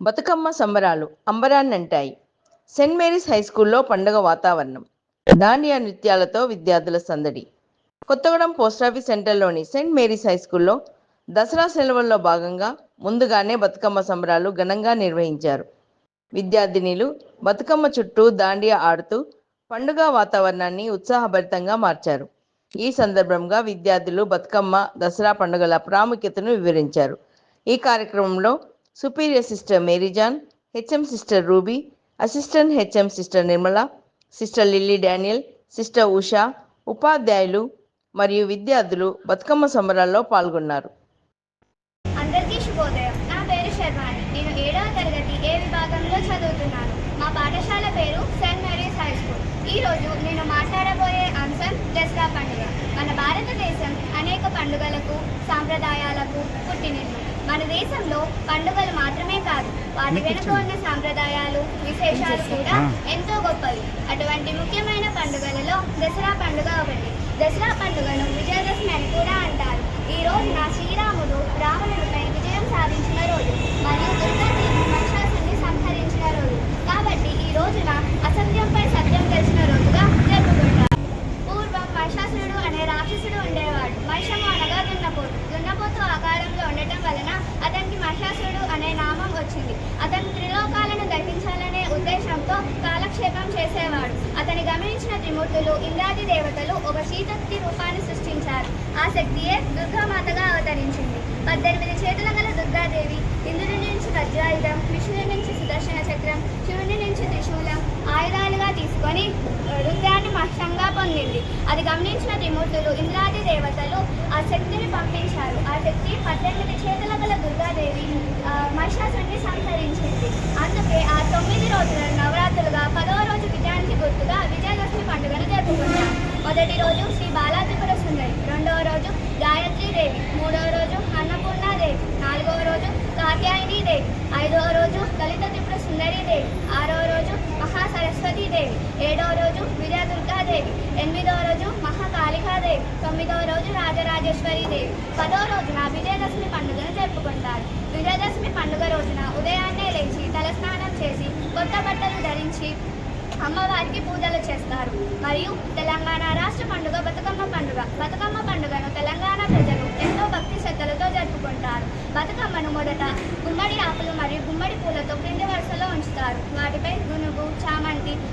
బతుకమ్మ సంబరాలు అంబరాన్నంటాయి. Saint Mary's high స్కూల్లో పండుగ వాతావరణం. దాండియా నృత్యాలతో విద్యార్థుల సందడి. కొత్తగూడెం పోస్టాఫీస్ సెంటర్లోని సెయింట్ మేరీస్ హై స్కూల్లో దసరా సెలవుల్లో భాగంగా ముందుగానే బతుకమ్మ సంబరాలు ఘనంగా నిర్వహించారు. విద్యార్థినిలు బతుకమ్మ చుట్టూ దాండియా ఆడుతూ పండుగ వాతావరణాన్ని ఉత్సాహభరితంగా మార్చారు. ఈ సందర్భంగా విద్యార్థులు బతుకమ్మ దసరా పండుగల ప్రాముఖ్యతను వివరించారు. ఈ కార్యక్రమంలో superior sister Mary John HM sister Ruby assistant HM sister Nirmala sister Lily Daniel sister Usha ఉపాధ్యాయులు మరియు విద్యార్థులు బతుకమ్మ సంబరాల్లో పాల్గొన్నారు. అందరికీ శుభోదయం. నా పేరు శర్వాణి నేను ఏడవ తరగతి ఏ విభాగంలో చదువుతున్నాను? మా పాఠశాల పేరు సెయింట్ మేరీస్ హై స్కూల్. ఈ రోజు నేను మాట్లాడబోయే అంశం దసరా పండుగ. మన భారతదేశం అనేక పండుగలకు సాంప్రదాయాలకు పుట్టినిల్లు. మన దేశంలో పండుగలు మాత్రమే కాదు వాటి వెనుక ఉన్న సాంప్రదాయాలు విశేషాలు కూడా ఎంతో గొప్పవి. అటువంటి ముఖ్యమైన పండుగలలో దసరా పండుగ ఒకటి. దసరా పండుగను విజయదశమి అని కూడా అంటారు. ఈ రోజున శ్రీరాముడు రావణుడిపై విజయం సాధించిన రోజు మరియు దుర్గాదేవి మహిషాసుని సంహరించిన రోజు. కాబట్టి ఈ రోజున అసత్యంపై సత్యం తెలిసిన రోజుగా జరుపుకుంటారు. పూర్వం మహిషాసురుడు అనే రాక్షసుడు ఉండేవాడు. మహిషము దున్నపోతు ఆకారంలో ఉండటం వలన అతనికి మహిషాసురుడు అనే నామం వచ్చింది. అతను త్రిలోకాలను దహించాలనే ఉద్దేశంతో కాలక్షేపం చేసేవాడు. అతని గమనించిన త్రిమూర్తులు ఇంద్రాది దేవతలు ఒక శీతక్తి రూపాన్ని సృష్టించారు. ఆ శక్తియే దుర్గామాతగా అవతరించింది. పద్దెనిమిది చేతుల గల దుర్గాదేవి ఇంద్రుడి నుంచి వజ్రాయుధం విష్ణుడి నుంచి సుదర్శన చక్రం శివుని నుంచి త్రిశూలం ఆయుధాలుగా తీసుకొని రుద్ర రుద్రాన్ని పొందింది. అది గమనించిన త్రిమూర్తులు ఇంద్రాది దేవతలు ఆ శక్తిని పంపించారు. ఆ శక్తి పద్దెనిమిది చేతుల గల దుర్గాదేవి మహిషాసుని సంహరించింది. అందుకే ఆ తొమ్మిది రోజుల నవరాత్రులుగా పదవ రోజు విజయానికి గుర్తుగా విజయదశమి పండుగను జరుపుకుంటాం మొదటి రోజు శ్రీ బాలాత్రిపుర సుందరి రెండవ రోజు గాయత్రి దేవి మూడవ రోజు అన్నపూర్ణాదేవి నాలుగవ రోజు కాత్యాయని దేవి ఐదవ రోజు లలిత త్రిపుర సుందరి దేవి మహాసరస్వతీదేవి దేవి. ఏడవ రోజు విజయదుర్గాదేవి ఎనిమిదవ రోజు మహాకాళికాదేవి తొమ్మిదవ రోజు రాజరాజేశ్వరి దేవి. పదవ రోజున విజయదశమి పండుగను జరుపుకుంటారు. విజయదశమి పండుగ రోజున ఉదయాన్నే లేచి తలస్నానం చేసి కొత్త బట్టలు ధరించి అమ్మవారికి పూజలు చేస్తారు. మరియు తెలంగాణ రాష్ట్ర పండుగ బతుకమ్మ పండుగ. బతుకమ్మ పండుగను తెలంగాణ ప్రజలు ఎంతో భక్తి శ్రద్ధలతో జరుపుకుంటారు. బతుకమ్మను మొదట గుమ్మడి ఆకులు మరియు గుమ్మడి పూలతో క్రింది వరుసలో ఉంచుతారు.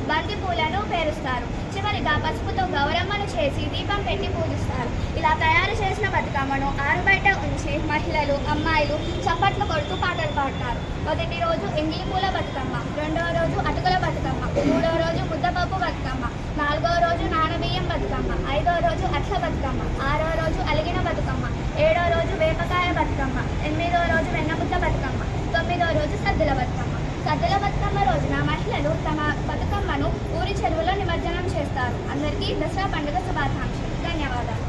బంతిపూలను బంతి పూలను పేరుస్తారు. చివరిగా పసుపుతో గౌరమ్మను చేసి దీపం పెట్టి పూజిస్తారు. ఇలా తయారు చేసిన బతుకమ్మను ఆరుబయట ఉంచి మహిళలు అమ్మాయిలు చప్పట్లు కొడుతూ పాటలు పాడతారు. మొదటి రోజు ఎంగిలి పూల బతుకమ్మ రెండవ రోజు అటుకుల బతుకమ్మ మూడవ రోజు ముద్దపప్పు బతుకమ్మ నాలుగవ రోజు నానబియ్యం బతుకమ్మ ఐదవ రోజు అట్ల బతుకమ్మ ఆరవ రోజు అలిగిన బతుకమ్మ ఏడవ రోజు వేపకాయ బతుకమ్మ ఎనిమిదవ రోజు వెన్నముద్ద బతుకమ్మ తొమ్మిదవ రోజు సద్దుల బతుకమ్మ. సద్దుల బతుకమ్మ రోజున మహిళలు తమ బతుకమ్మను ఊరి చెరువులో నిమజ్జనం చేస్తారు అందరికీ దసరా పండుగ శుభాకాంక్షలు. ధన్యవాదాలు.